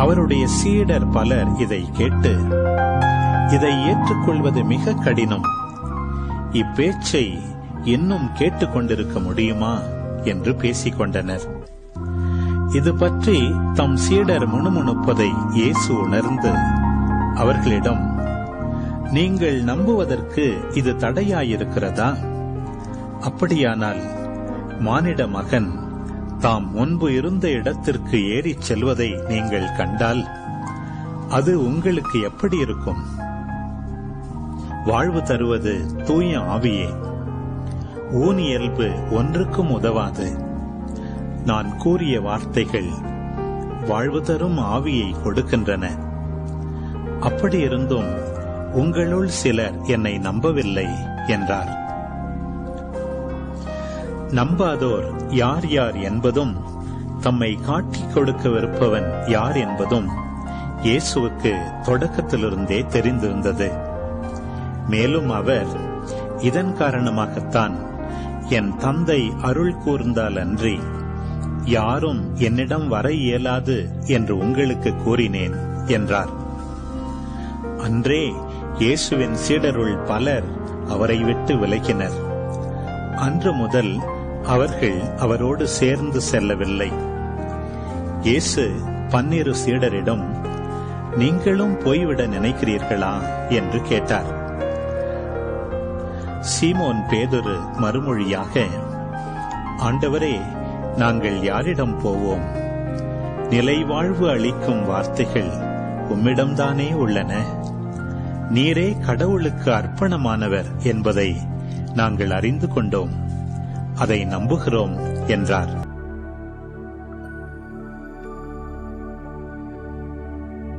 அவருடைய சீடர் பலர் இதை கேட்டு இதை ஏற்றுக்கொள்வது மிக கடினம். இப்பேச்சை இன்னும் கேட்டுக்கொண்டிருக்க முடியுமா? என்று பேசிக்கொண்டனர். இது பற்றி தம் சீடர் முணுமுணுப்பதை இயேசு உணர்ந்து அவர்களிடம் நீங்கள் நம்புவதற்கு இது தடையாயிருக்கிறதா? அப்படியானால் மானிட மகன் தாம் முன்பு இருந்த இடத்திற்கு ஏறிச் செல்வதை நீங்கள் கண்டால் அது உங்களுக்கு எப்படி இருக்கும்? வாழ்வு தருவது தூய ஆவியே. ஊனியல்பு ஒன்றுக்கும் உதவாது. நான் கூறிய வார்த்தைகள் வாழ்வு தரும் ஆவியை கொடுக்கின்றன. அப்படியிருந்தும் உங்களுள் சிலர் என்னை நம்பவில்லை என்றார். நம்பாதோர் யார் யார் என்பதும் தம்மை காட்டிக் கொடுக்கவிருப்பவன் யார் என்பதும் இயேசுவுக்கு தொடக்கத்திலிருந்தே தெரிந்திருந்தது. மேலும் அவர் இதன் காரணமாகத்தான் என் தந்தை அருள் கூர்ந்தால் அன்றி யாரும் என்னிடம் வர இயலாது என்று உங்களுக்கு கூறினேன் என்றார். அன்றே இயேசுவின் சீடருள் பலர் அவரை விட்டு விலகினர். அன்று முதல் அவர்கள் அவரோடு சேர்ந்து செல்லவில்லை. இயேசு பன்னிரு சீடரிடம் நீங்களும் போய்விட நினைக்கிறீர்களா? என்று கேட்டார். சீமோன் பேதுரு மறுமொழியாக ஆண்டவரே நாங்கள் யாரிடம் போவோம்? நிலைவாழ்வு அளிக்கும் வார்த்தைகள் உம்மிடம்தானே உள்ளன? நீரே கடவுளுக்கு அர்ப்பணமானவர் என்பதை நாங்கள் அறிந்து கொண்டோம். அதை நம்புகிறோம் என்றார்.